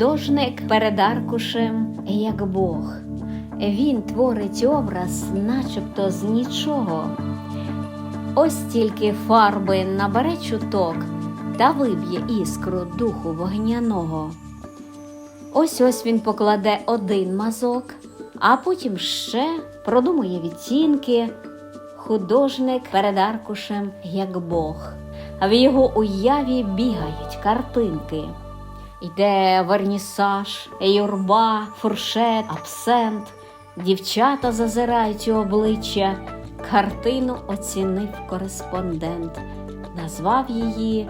Художник перед аркушем, як Бог. Він творить образ, начебто з нічого. Ось тільки фарби набере чуток та виб'є іскру духу вогняного. Ось ось він покладе один мазок, а потім ще продумує відтінки. Художник перед аркушем, як Бог, а в його уяві бігають картинки. Йде вернісаж, юрба, фуршет, абсент. Дівчата зазирають у обличчя. Картину оцінив кореспондент, назвав її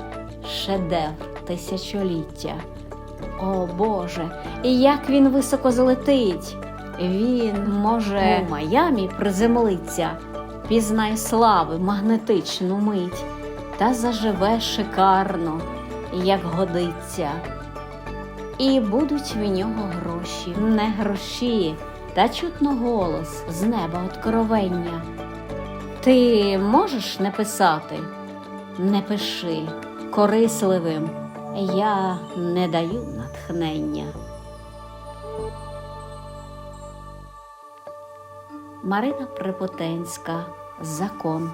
шедевр тисячоліття. О Боже, і як він високо злетить! Він може у Майамі приземлиться, пізнає слави магнетичну мить та заживе шикарно, як годиться. І будуть в нього гроші, не гроші, та чутно голос з неба откровення. Ти можеш не писати? Не пиши, корисливим я не даю натхнення. Марина Припотенська Закон